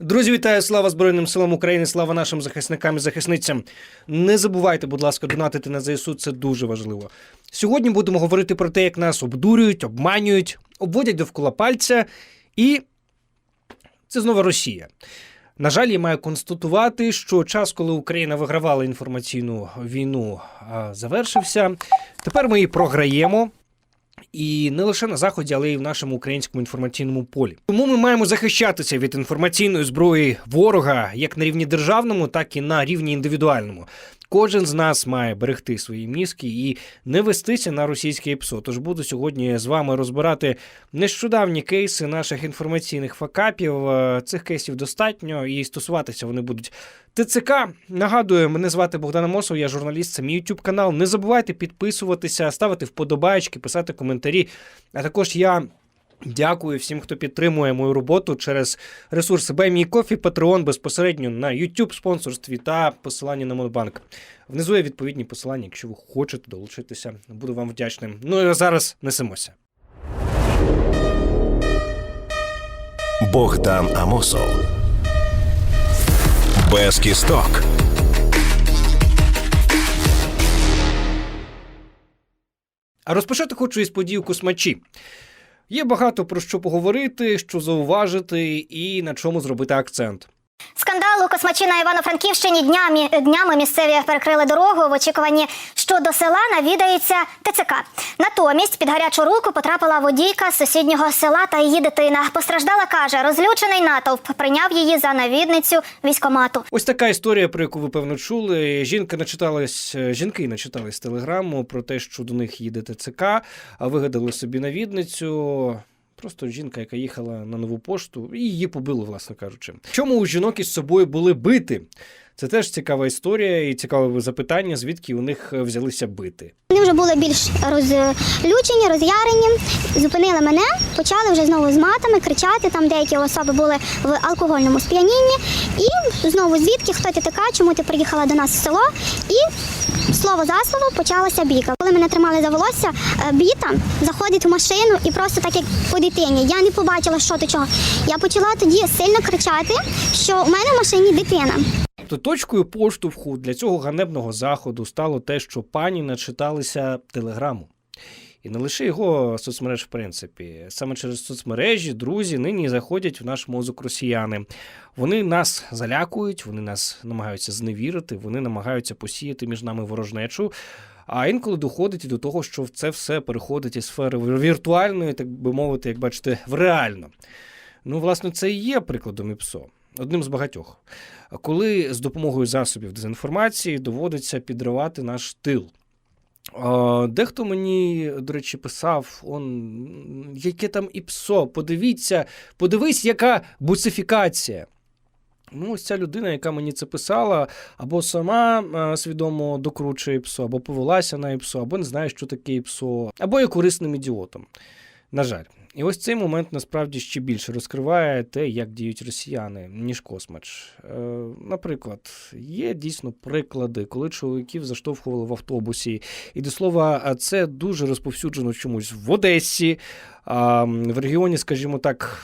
Друзі, вітаю! Слава Збройним силам України! Слава нашим захисникам і захисницям! Не забувайте, будь ласка, донатити на ЗСУ. Це дуже важливо. Сьогодні будемо говорити про те, як нас обдурюють, обманюють, обводять довкола пальця, і це знову Росія. На жаль, я маю констатувати, що час, коли Україна вигравала інформаційну війну, завершився. Тепер ми її програємо. І не лише на заході, але й в нашому українському інформаційному полі. Тому ми маємо захищатися від інформаційної зброї ворога як на рівні державному, так і на рівні індивідуальному. Кожен з нас має берегти свої мізки і не вестися на російське ПСО. Тож буду сьогодні з вами розбирати нещодавні кейси наших інформаційних факапів. Е, Цих кейсів достатньо, і стосуватися вони будуть ТЦК. Нагадую, мене звати Богдан Амосов, я журналіст, це мій YouTube канал. Не забувайте підписуватися, ставити вподобайки, писати коментарі. А також я. Дякую всім, хто підтримує мою роботу через ресурси BuyMeCoffee, Patreon безпосередньо на YouTube спонсорстві та посилання на Монобанк. Внизу є відповідні посилання, якщо ви хочете долучитися. Буду вам вдячним. Ну і зараз несемося. Богдан Амосов. Без кісток. А розпочати хочу із подій у космачі. Є багато про що поговорити, що зауважити і на чому зробити акцент. Скандал у Космачі на Івано-Франківщині днями, днями місцеві перекрили дорогу в очікуванні, що до села навідається ТЦК. Натомість під гарячу руку потрапила водійка з сусіднього села та її дитина. Постраждала каже, розлючений натовп прийняв її за навідницю військомату. Ось така історія, про яку ви певно чули. Жінка начиталась, жінки начитались телеграму про те, що до них їде ТЦК, а вигадали собі навідницю. Просто жінка, яка їхала на нову пошту, і її побили, власне кажучи. Чому у жінок із собою були бити? Це теж цікава історія і цікаве запитання, звідки у них взялися бити. Вони вже були більш розлючені, роз'ярені, зупинили мене, почали вже знову з матами кричати. Там деякі особи були в алкогольному сп'янінні. І знову звідки хто ти така, чому ти приїхала до нас в село? І слово за слово почалася бійка. Коли мене тримали за волосся, е, біта заходить в машину і просто так як по дитині. Я не побачила, що до чого. Я почала тоді сильно кричати, що у мене в машині дитина. То точкою поштовху для цього ганебного заходу стало те, що пані начиталися телеграму. І не лише його соцмереж, в принципі. Саме через соцмережі друзі нині заходять в наш мозок росіяни. Вони нас залякують, вони нас намагаються зневірити, вони намагаються посіяти між нами ворожнечу. А інколи доходить і до того, що це все переходить із сфери віртуальної, так би мовити, як бачите, в реально. Ну, власне, це і є прикладом ІПСО, одним з багатьох. Коли з допомогою засобів дезінформації доводиться підривати наш тил. Дехто мені, до речі, писав: он, яке там ІПСО, подивіться, подивись, яка буцифікація. Ну, ось ця людина, яка мені це писала, або сама е, свідомо докручує ІПСО, або повелася на ІПСО, або не знає, що таке ІПСО, або є корисним ідіотом. На жаль. І ось цей момент насправді ще більше розкриває те, як діють росіяни, ніж космач. Е, наприклад, є дійсно приклади, коли чоловіків заштовхували в автобусі. І до слова, це дуже розповсюджено чомусь в Одесі, в регіоні, скажімо так.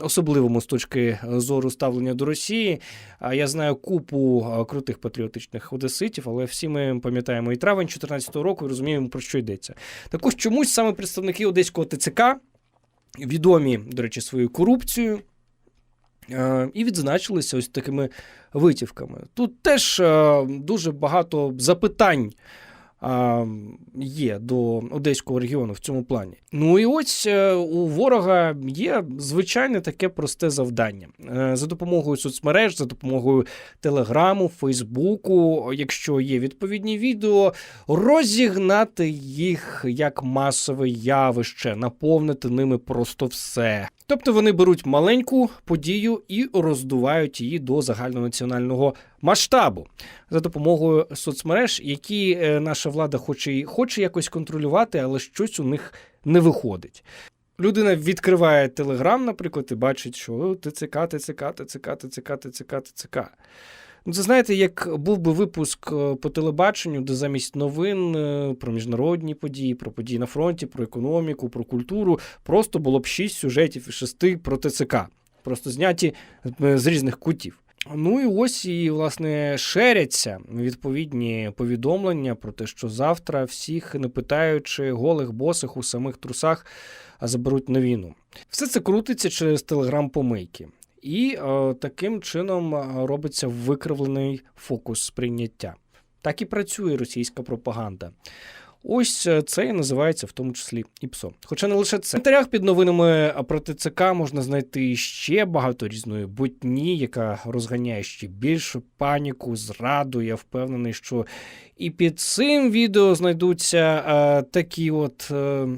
Особливому з точки зору ставлення до Росії. А я знаю купу крутих патріотичних одеситів, але всі ми пам'ятаємо і травень 2014 року і розуміємо, про що йдеться. Також чомусь саме представники одеського ТЦК відомі, до речі, своєю корупцією. е, І відзначилися ось такими витівками. Тут теж е, дуже багато запитань є до одеського регіону в цьому плані. Ну і ось е, у ворога є звичайне таке просте завдання Е, за допомогою соцмереж, за допомогою Телеграму, Фейсбуку, якщо є відповідні відео, розігнати їх як масове явище, наповнити ними просто все. Тобто вони беруть маленьку подію і роздувають її до загальнонаціонального масштабу за допомогою соцмереж, які е, наша влада хоче, і- хоче якось контролювати, але щось у них не виходить. Людина відкриває Телеграм, наприклад, і бачить, що «О, ТЦК, ТЦК, ТЦК, ТЦК, ТЦК, ТЦК. Ну, це знаєте, як був би випуск е, по телебаченню, де замість новин е, про міжнародні події, про події на фронті, про економіку, про культуру, просто було б шість сюжетів і шести про ТЦК. просто зняті е, з різних кутів. Ну і ось і власне шеряться відповідні повідомлення про те, що завтра всіх, не питаючи голих босих у самих трусах, а заберуть на війну. Все це крутиться через телеграм-помийки. І е, таким чином е, робиться викривлений фокус сприйняття. Так і працює російська пропаганда. Ось е, це і називається в тому числі ІПСО. Хоча не лише це. В коментарях під новинами про ТЦК можна знайти ще багато різної ботні, яка розганяє ще більшу паніку, зраду. Я впевнений, що і під цим відео знайдуться е, такі от. Е,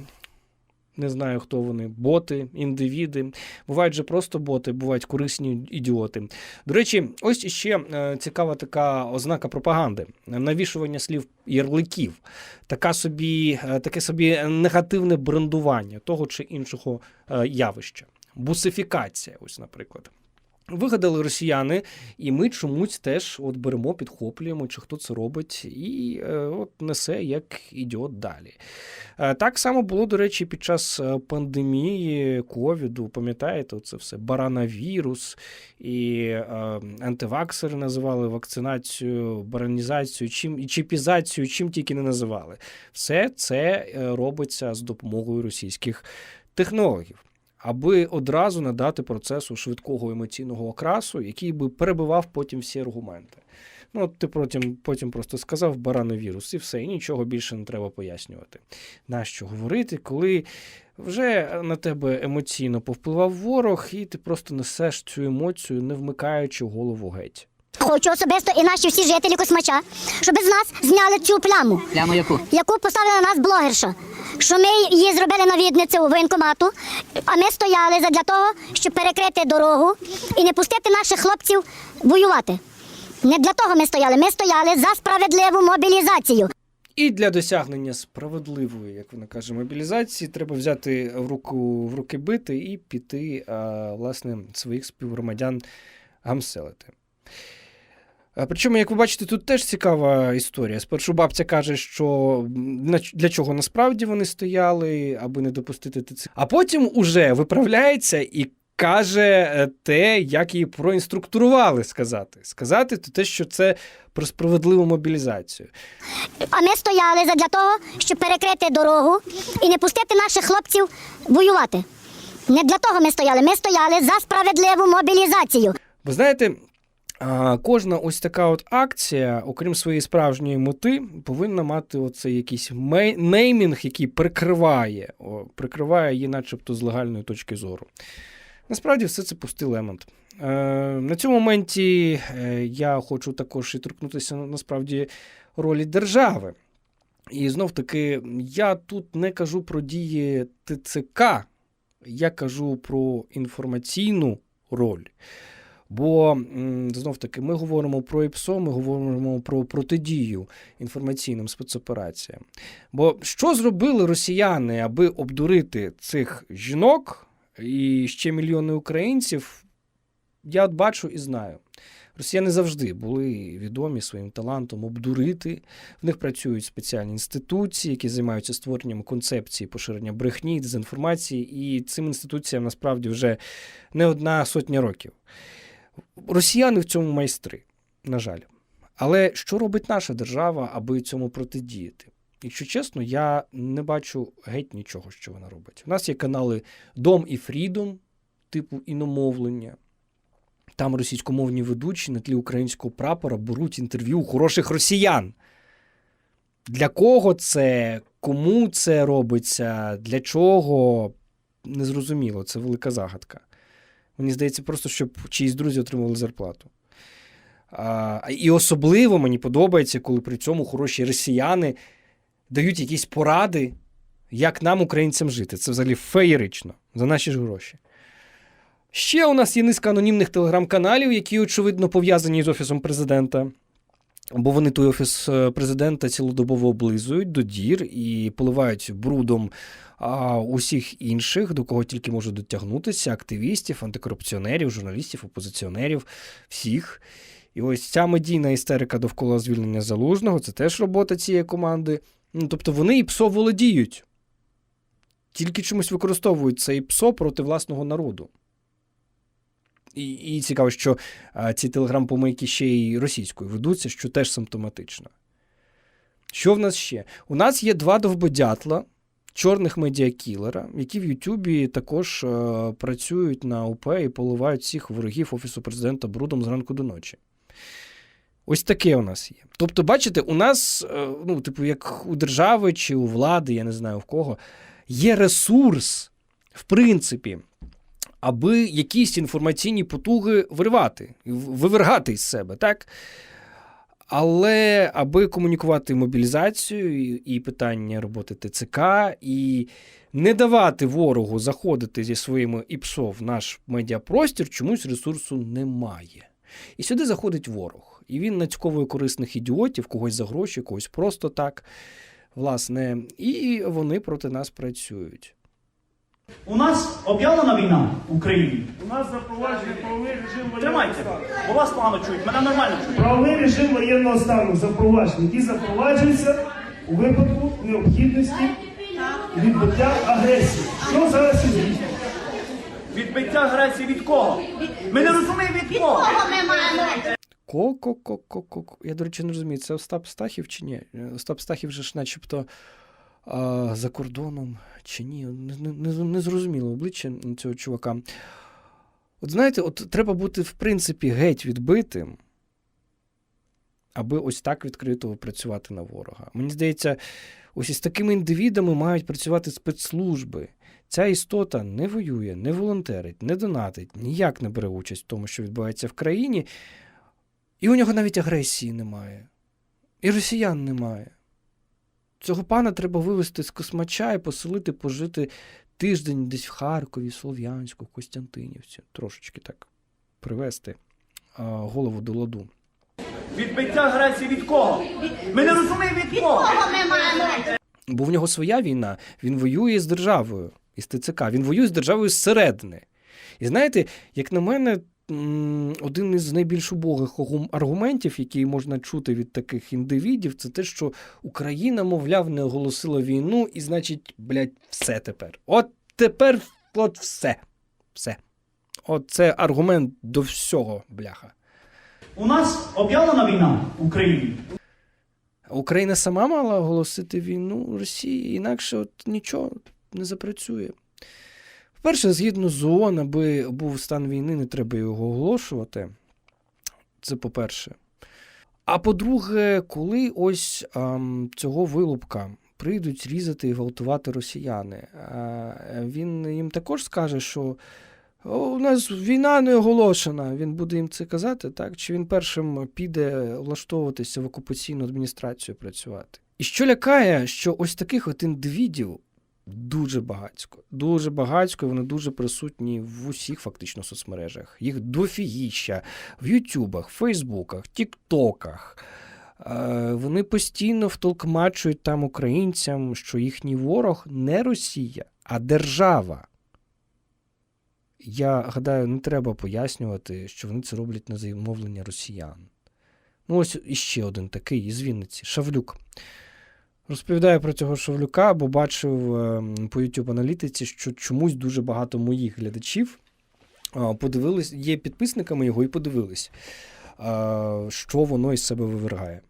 не знаю, хто вони, боти, індивіди. Бувають же просто боти, бувають корисні ідіоти. До речі, ось іще е, цікава така ознака пропаганди: навішування слів ярликів, така собі, е, таке собі негативне брендування того чи іншого е, явища. Бусифікація, ось, наприклад. Вигадали росіяни, і ми чомусь теж от беремо, підхоплюємо, чи хто це робить, і е, от несе як ідіот далі. Е, так само було, до речі, під час е, пандемії ковіду. Пам'ятаєте, це все баранавірус і антиваксери називали вакцинацію, баранізацію, чим і чіпізацію, чим тільки не називали. Все це робиться з допомогою російських технологів аби одразу надати процесу швидкого емоційного окрасу, який би перебивав потім всі аргументи. Ну, ти потім, потім просто сказав барановірус і все, і нічого більше не треба пояснювати. Нащо говорити, коли вже на тебе емоційно повпливав ворог, і ти просто несеш цю емоцію, не вмикаючи голову геть. Хочу особисто і наші всі жителі Космача, щоб з нас зняли цю пляму, Прямо яку? яку поставила на нас блогерша. Що ми її зробили навідницю у воєнкомату, а ми стояли задля того, щоб перекрити дорогу і не пустити наших хлопців воювати. Не для того ми стояли. Ми стояли за справедливу мобілізацію. І для досягнення справедливої, як вона каже, мобілізації, треба взяти в руку в руки бити і піти, а, власне, своїх співгромадян гамселити. Причому, як ви бачите, тут теж цікава історія. Спершу бабця каже, що для чого насправді вони стояли, аби не допустити ТЦ. А потім уже виправляється і каже е, те, як її проінструктурували сказати. Сказати то те, що це про справедливу мобілізацію. А ми стояли задля того, щоб перекрити дорогу і не пустити наших хлопців воювати. Не для того ми стояли. Ми стояли за справедливу мобілізацію. Ви знаєте, кожна ось така от акція, окрім своєї справжньої мети, повинна мати оцей якийсь неймінг, який прикриває, прикриває її, начебто, з легальної точки зору. Насправді, все це пустий лемонт. Е, на цьому моменті е, я хочу також і торкнутися насправді ролі держави. І знов таки, я тут не кажу про дії ТЦК, я кажу про інформаційну роль. Бо знов таки ми говоримо про ІПСО, ми говоримо про протидію інформаційним спецопераціям. Бо що зробили росіяни, аби обдурити цих жінок і ще мільйони українців? Я от бачу і знаю. Росіяни завжди були відомі своїм талантом обдурити. В них працюють спеціальні інституції, які займаються створенням концепції поширення брехні, дезінформації, і цим інституціям насправді вже не одна сотня років. Росіяни в цьому майстри, на жаль. Але що робить наша держава, аби цьому протидіяти? Якщо чесно, я не бачу геть нічого, що вона робить. У нас є канали Дом і Фрідом, типу іномовлення. Там російськомовні ведучі на тлі українського прапора беруть інтерв'ю хороших росіян. Для кого це, кому це робиться, для чого? Незрозуміло, це велика загадка. Мені здається, просто щоб чиїсь друзі отримували зарплату. А, і особливо мені подобається, коли при цьому хороші росіяни дають якісь поради, як нам, українцям, жити. Це взагалі феєрично за наші ж гроші. Ще у нас є низка анонімних телеграм-каналів, які, очевидно, пов'язані з Офісом президента. Бо вони той офіс е, президента цілодобово облизують до дір і поливають брудом а, усіх інших, до кого тільки можуть дотягнутися: активістів, антикорупціонерів, журналістів, опозиціонерів, всіх. І ось ця медійна істерика довкола звільнення залужного це теж робота цієї команди. Ну, тобто вони і ПСО володіють, тільки чомусь використовують це і ПСО проти власного народу. І, і цікаво, що а, ці телеграм-помийки ще й російською ведуться, що теж симптоматично. Що в нас ще? У нас є два довбодятла, чорних медіакілера, які в Ютубі також е, працюють на УП і поливають всіх ворогів Офісу президента брудом зранку до ночі. Ось таке у нас є. Тобто, бачите, у нас, е, ну, типу, як у держави чи у влади, я не знаю в кого, є ресурс, в принципі, аби якісь інформаційні потуги виривати, вивергати із себе, так? Але аби комунікувати мобілізацію і, питання роботи ТЦК, і не давати ворогу заходити зі своїми ІПСО в наш медіапростір, чомусь ресурсу немає. І сюди заходить ворог. І він нацьковує корисних ідіотів, когось за гроші, когось просто так. Власне, і вони проти нас працюють. У нас об'явлена війна в Україні. У нас запроваджений правовий режим воєнного Тримайте, стану. бо вас погано чують, мене нормально чують. Правовий режим воєнного стану запроваджений, який запроваджується у випадку необхідності відбиття агресії. Що зараз і? Відбиття агресії від кого? Ми не розуміємо від кого. Ко-ко-ко-ко-ко. Я, до речі, не розумію, це Остап Стахів чи ні? Е, Остап Стахів же ж начебто а, за кордоном чи ні? Не, не, не, зрозуміло обличчя цього чувака. От знаєте, от треба бути, в принципі, геть відбитим, аби ось так відкрито працювати на ворога. Мені здається, ось із такими індивідами мають працювати спецслужби. Ця істота не воює, не волонтерить, не донатить, ніяк не бере участь в тому, що відбувається в країні. І у нього навіть агресії немає. І росіян немає. Цього пана треба вивезти з космача і поселити пожити тиждень десь в Харкові, Слов'янську, в Костянтинівці. Трошечки так привести а, голову до ладу. Відбиття агресії від кого? Ми не розуміємо від кого. Бо в нього своя війна, він воює з державою, із ТЦК, він воює з державою зсередини. І знаєте, як на мене, один із найбільш убогих аргументів, які можна чути від таких індивідів, це те, що Україна, мовляв, не оголосила війну, і значить, блядь, все тепер. От тепер, от все. Все. От це аргумент до всього, бляха. У нас об'явлена війна в Україні. Україна сама мала оголосити війну Росії, інакше от нічого не запрацює. По-перше, згідно з ООН, аби був стан війни, не треба його оголошувати. Це по-перше. А по-друге, коли ось ам, цього вилупка прийдуть різати і гвалтувати росіяни, а, він їм також скаже, що у нас війна не оголошена. Він буде їм це казати, так? Чи він першим піде влаштовуватися в окупаційну адміністрацію працювати? І що лякає, що ось таких от індивідів дуже багатько. Дуже багатько, і вони дуже присутні в усіх фактично соцмережах. Їх дофігіща в Ютубах, Фейсбуках, Тіктоках. Е, Вони постійно втолкмачують там українцям, що їхній ворог не Росія, а держава. Я гадаю, не треба пояснювати, що вони це роблять на замовлення росіян. Ну, ось іще один такий із Вінниці Шавлюк. Розповідаю про цього Шавлюка, бо бачив е, по YouTube аналітиці, що чомусь дуже багато моїх глядачів подивились, є підписниками його і подивились, що воно із себе вивергає.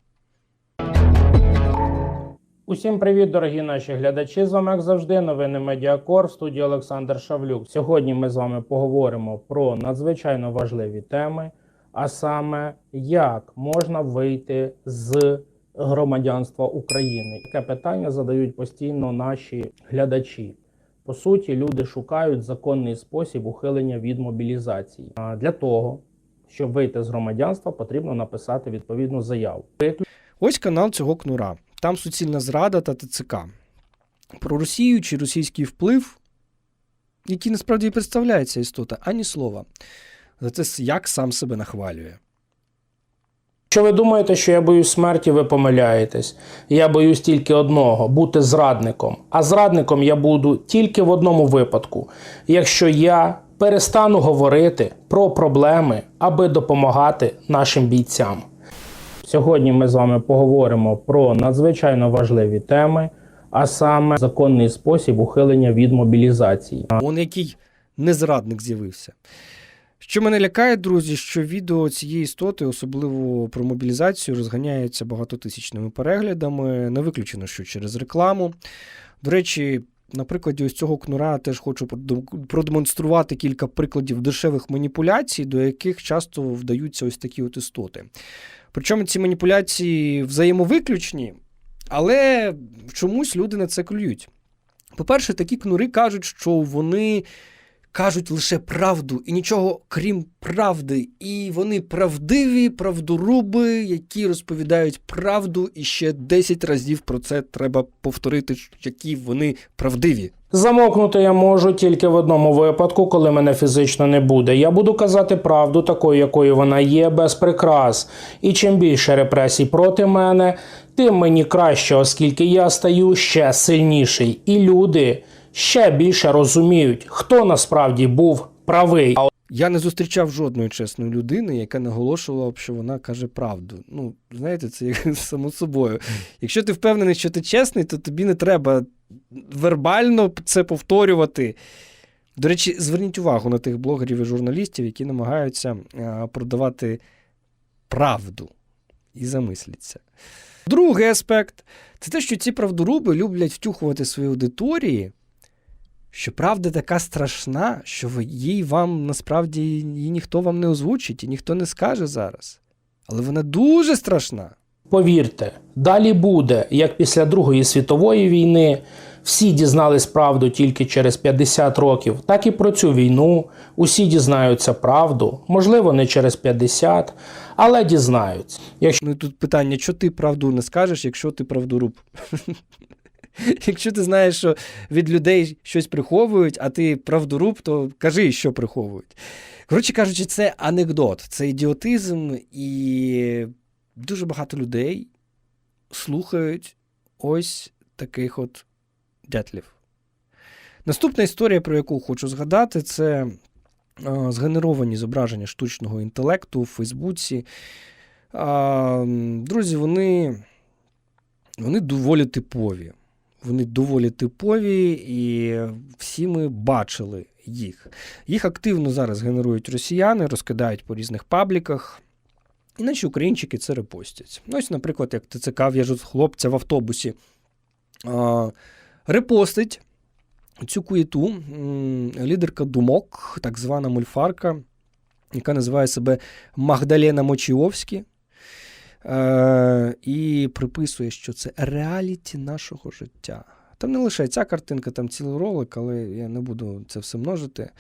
Усім привіт, дорогі наші глядачі. З вами, як завжди, новини Медіакор в студії Олександр Шавлюк. Сьогодні ми з вами поговоримо про надзвичайно важливі теми, а саме як можна вийти з громадянства України. Таке питання задають постійно наші глядачі. По суті, люди шукають законний спосіб ухилення від мобілізації. Для того, щоб вийти з громадянства, потрібно написати відповідну заяву. Ось канал цього кнура. Там суцільна зрада та ТЦК. Про Росію чи російський вплив, який насправді і представляє ця істота, ані слова. Зате с- як сам себе нахвалює. Якщо ви думаєте, що я боюсь смерті, ви помиляєтесь. Я боюсь тільки одного бути зрадником. А зрадником я буду тільки в одному випадку, якщо я перестану говорити про проблеми, аби допомагати нашим бійцям. Сьогодні ми з вами поговоримо про надзвичайно важливі теми, а саме законний спосіб ухилення від мобілізації. Он який незрадник з'явився. Що мене лякає, друзі, що відео цієї істоти, особливо про мобілізацію, розганяється багатотисячними переглядами. Не виключено, що через рекламу. До речі, на прикладі ось цього кнура теж хочу продемонструвати кілька прикладів дешевих маніпуляцій, до яких часто вдаються ось такі от істоти. Причому ці маніпуляції взаємовиключні, але чомусь люди на це клюють. По-перше, такі кнури кажуть, що вони кажуть лише правду і нічого крім правди. І вони правдиві, правдоруби, які розповідають правду, і ще 10 разів про це треба повторити, які вони правдиві. Замовкнути я можу тільки в одному випадку, коли мене фізично не буде. Я буду казати правду такою, якою вона є, без прикрас. І чим більше репресій проти мене, тим мені краще, оскільки я стаю ще сильніший. І люди ще більше розуміють, хто насправді був правий. Я не зустрічав жодної чесної людини, яка наголошувала, б, що вона каже правду. Ну, знаєте, це як само собою. Якщо ти впевнений, що ти чесний, то тобі не треба вербально це повторювати. До речі, зверніть увагу на тих блогерів і журналістів, які намагаються продавати правду і замисляться. Другий аспект це те, що ці правдоруби люблять втюхувати свої аудиторії, що правда така страшна, що їй вам насправді її ніхто вам не озвучить і ніхто не скаже зараз. Але вона дуже страшна. Повірте, далі буде, як після Другої світової війни всі дізнались правду тільки через 50 років, так і про цю війну усі дізнаються правду, можливо, не через 50, але дізнаються. Якщо Ну тут питання, що ти правду не скажеш, якщо ти правдоруб? Якщо ти знаєш, що від людей щось приховують, а ти правдоруб, то кажи, що приховують. Коротше кажучи, це анекдот, це ідіотизм, і дуже багато людей слухають ось таких от дятлів. Наступна історія, про яку хочу згадати, це е, згенеровані зображення штучного інтелекту у Фейсбуці. Друзі, вони, вони доволі типові. Вони доволі типові, і всі ми бачили їх. Їх активно зараз генерують росіяни, розкидають по різних пабліках. І наші українчики це репостять. Ну, Ось, наприклад, як ТЦК в'яжуть хлопця в автобусі, а, репостить цю куєту лідерка думок, так звана мульфарка, яка називає себе Магдалена Мочіовські. Е, і приписує, що це реаліті нашого життя. Там не лише ця картинка, там цілий ролик, але я не буду це все множити.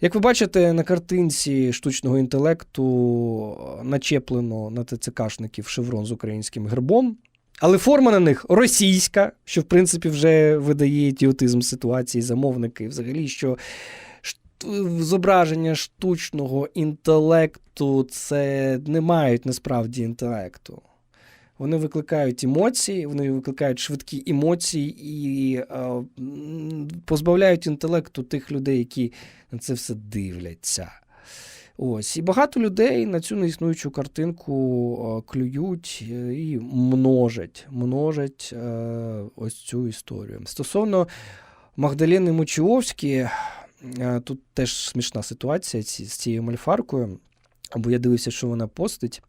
Як ви бачите, на картинці штучного інтелекту начеплено на ТЦКшників шеврон з українським гербом. Але форма на них російська, що в принципі вже видає ідіотизм ситуації замовники. Взагалі, що зображення штучного інтелекту це не мають насправді інтелекту. Вони викликають емоції, вони викликають швидкі емоції і е, позбавляють інтелекту тих людей, які на це все дивляться. Ось. І багато людей на цю неіснуючу картинку е, клюють е, і множать, множать е, ось цю історію. Стосовно Магдаліни Мочіовські, тут теж смішна ситуація ці- з цією мальфаркою, бо я дивився, що вона постить.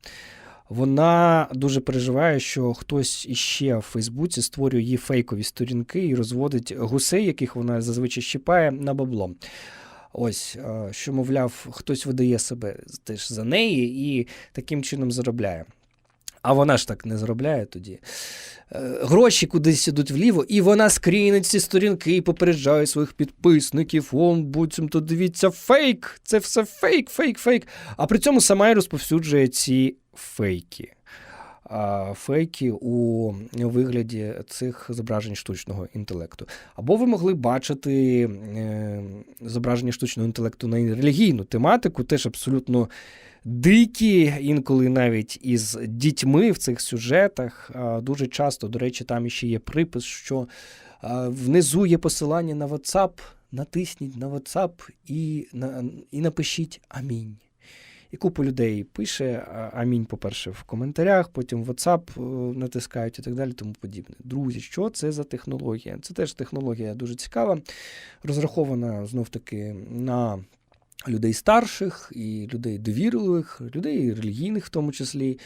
Вона дуже переживає, що хтось іще в Фейсбуці створює її фейкові сторінки і розводить гусей, яких вона зазвичай щипає на бабло. Ось, е, що, мовляв, хтось видає себе теж за неї і таким чином заробляє. А вона ж так не заробляє тоді. Е, Гроші кудись ідуть вліво, і вона скрінить ці сторінки і попереджає своїх підписників. Он, буцімто дивіться, фейк! Це все фейк, фейк, фейк. А при цьому сама й розповсюджує ці фейки. Фейки у вигляді цих зображень штучного інтелекту. Або ви могли бачити е, зображення штучного інтелекту на релігійну тематику, теж абсолютно дикі, інколи навіть із дітьми в цих сюжетах. Дуже часто, до речі, там ще є припис, що внизу є посилання на WhatsApp, натисніть на WhatsApp і, на, і напишіть амінь. І купа людей пише амінь, по-перше, в коментарях, потім WhatsApp е, натискають і так далі, тому подібне. Друзі, що це за технологія? Це теж технологія дуже цікава, розрахована знов таки на людей старших, і людей довірливих, людей релігійних в тому числі.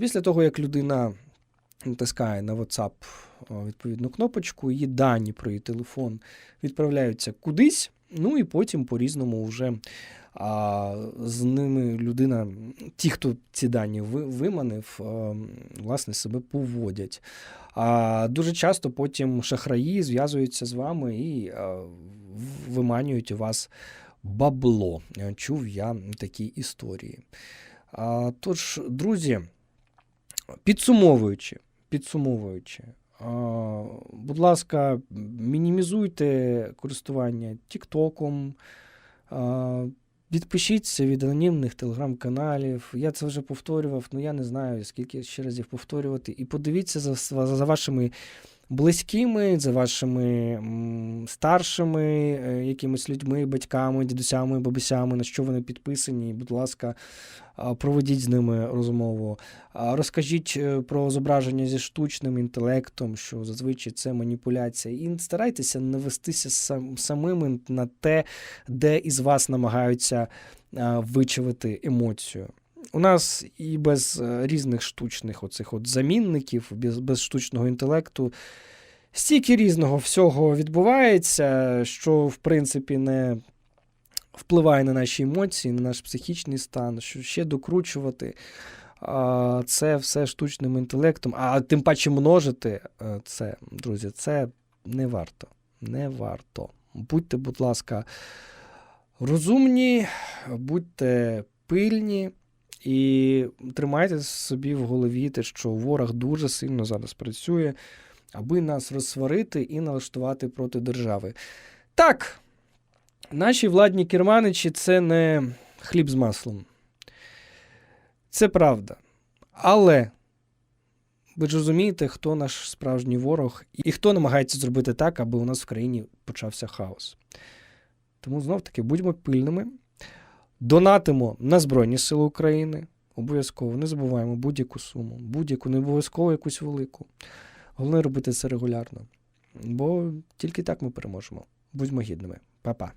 Після того, як людина натискає на WhatsApp відповідну кнопочку, її дані про її телефон відправляються кудись, ну і потім по-різному вже а, з ними людина, ті, хто ці дані виманив, власне, себе поводять. А дуже часто потім шахраї зв'язуються з вами і виманюють у вас бабло. Е, Чув я такі історії. Тож, друзі, підсумовуючи, підсумовуючи, будь ласка, мінімізуйте користування Тіктоком, відпишіться від анонімних телеграм-каналів. Я це вже повторював, ну я не знаю, скільки ще разів повторювати. І подивіться за за вашими близькими, за вашими старшими е, якимись людьми, батьками, дідусями, бабусями, на що вони підписані. Будь ласка, проведіть з ними розмову. Розкажіть е, про зображення зі штучним інтелектом, що зазвичай це маніпуляція. І старайтеся не вестися сам, самими на те, де із вас намагаються вичавити емоцію. У нас і без е, різних штучних оцих от замінників, без, без штучного інтелекту, стільки різного всього відбувається, що в принципі не впливає на наші емоції, на наш психічний стан, що ще докручувати це все штучним інтелектом, а тим паче множити е, це, друзі, це не варто. Не варто. Будьте, будь ласка, розумні, будьте пильні. І тримайте собі в голові те, що ворог дуже сильно зараз працює, аби нас розсварити і налаштувати проти держави. Так, наші владні керманичі це не хліб з маслом. Це правда. Але ви ж розумієте, хто наш справжній ворог і хто намагається зробити так, аби у нас в країні почався хаос. Тому знов таки будьмо пильними. Донатимо на Збройні Сили України. Обов'язково не забуваємо будь-яку суму, будь-яку, не обов'язково якусь велику. Головне робити це регулярно. Бо тільки так ми переможемо. Будьмо гідними. Па-па.